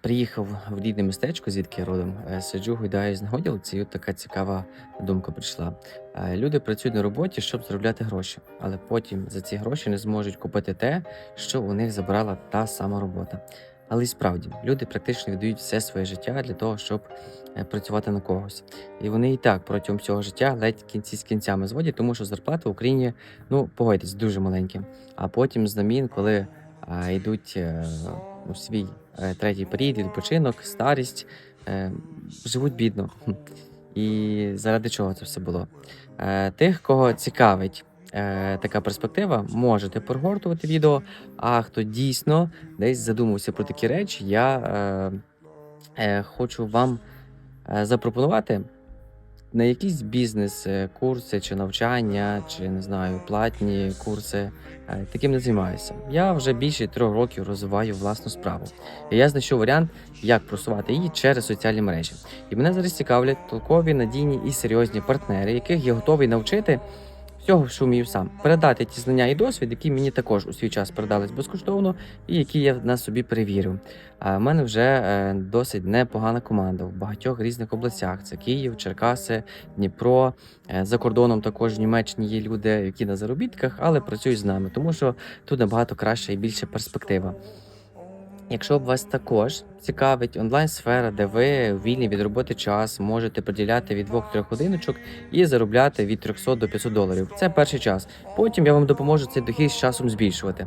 Приїхав в рідне містечко, звідки я родом. Е, Сиджу, гойдаюсь на годілці, і от така цікава думка прийшла. Е, Люди працюють на роботі, щоб заробляти гроші, але потім за ці гроші не зможуть купити те, що у них забрала та сама робота. Але й справді люди практично віддають все своє життя для того, щоб е, працювати на когось. І вони і так протягом всього життя ледь кінці з кінцями зводять, тому що зарплата в Україні, ну погодьтесь, дуже маленькі. А потім знамін, коли йдуть у свій е, третій період, відпочинок, старість, е, живуть бідно. І заради чого це все було? Е, Тих, кого цікавить така перспектива, можете прогортувати відео. А хто дійсно десь задумався про такі речі, я е, е, хочу вам запропонувати на якісь бізнес е, курси чи навчання, чи не знаю, платні курси. Е, Таким не займаюся. Я вже більше трьох років розвиваю власну справу. І я знайшов варіант, як просувати її через соціальні мережі. І мене зараз цікавлять толкові, надійні і серйозні партнери, яких я готовий навчити всього, вмію сам, передати ті знання і досвід, які мені також у свій час передались безкоштовно, і які я на собі перевірив. А в мене вже е, досить непогана команда в багатьох різних областях: це Київ, Черкаси, Дніпро. Е, За кордоном також в Німеччині є люди, які на заробітках, але працюють з нами, тому що тут набагато краща і більша перспектива. Якщо б вас також цікавить онлайн-сфера, де ви вільний від роботи час можете приділяти від 2-3 годиночок і заробляти від 300 до 500 доларів. Це перший час. Потім я вам допоможу цей дохід з часом збільшувати.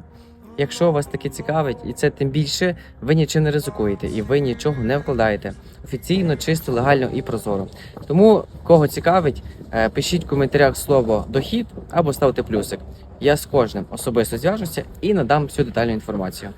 Якщо вас таке цікавить, і це тим більше, ви нічим не ризикуєте і ви нічого не вкладаєте офіційно, чисто, легально і прозоро. Тому кого цікавить, е, пишіть в коментарях слово дохід або ставте плюсик. Я з кожним особисто зв'яжуся і надам всю детальну інформацію.